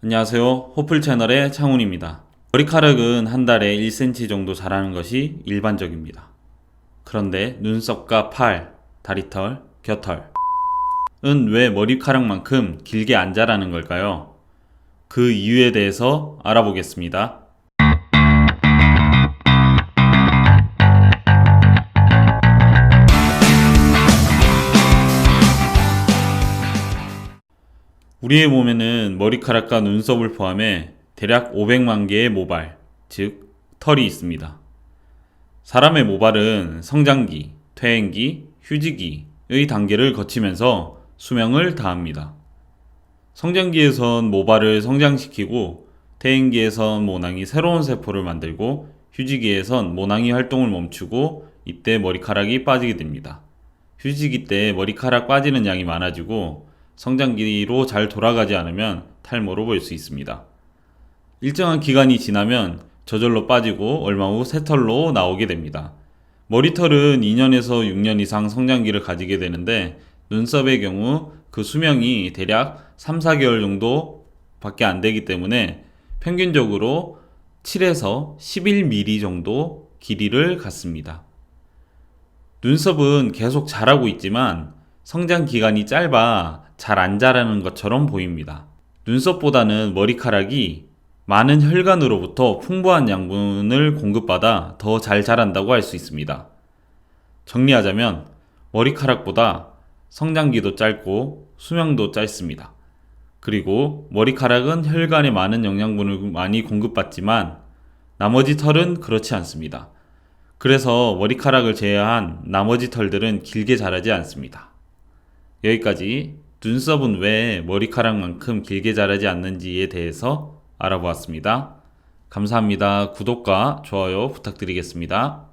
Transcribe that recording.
안녕하세요. 호플 채널의 창훈입니다. 머리카락은 한 달에 1cm 정도 자라는 것이 일반적입니다. 그런데 눈썹과 팔, 다리털, 겨털은 왜 머리카락만큼 길게 안 자라는 걸까요? 그 이유에 대해서 알아보겠습니다. 우리의 몸에는 머리카락과 눈썹을 포함해 대략 500만 개의 모발, 즉 털이 있습니다. 사람의 모발은 성장기, 퇴행기, 휴지기의 단계를 거치면서 수명을 다합니다. 성장기에선 모발을 성장시키고 퇴행기에선 모낭이 새로운 세포를 만들고 휴지기에선 모낭이 활동을 멈추고 이때 머리카락이 빠지게 됩니다. 휴지기 때 머리카락 빠지는 양이 많아지고 성장기로 잘 돌아가지 않으면 탈모로 볼수 있습니다. 일정한 기간이 지나면 저절로 빠지고 얼마 후 새털로 나오게 됩니다. 머리털은 2년에서 6년 이상 성장기를 가지게 되는데 눈썹의 경우 그 수명이 대략 3, 4개월 정도 밖에 안 되기 때문에 평균적으로 7에서 11mm 정도 길이를 갖습니다. 눈썹은 계속 자라고 있지만 성장 기간이 짧아 잘 안 자라는 것처럼 보입니다. 눈썹보다는 머리카락이 많은 혈관으로부터 풍부한 양분을 공급받아 더 잘 자란다고 할 수 있습니다. 정리하자면 머리카락보다 성장기도 짧고 수명도 짧습니다. 그리고 머리카락은 혈관에 많은 영양분을 많이 공급받지만 나머지 털은 그렇지 않습니다. 그래서 머리카락을 제외한 나머지 털들은 길게 자라지 않습니다. 여기까지 눈썹은 왜 머리카락만큼 길게 자라지 않는지에 대해서 알아보았습니다. 감사합니다. 구독과 좋아요 부탁드리겠습니다.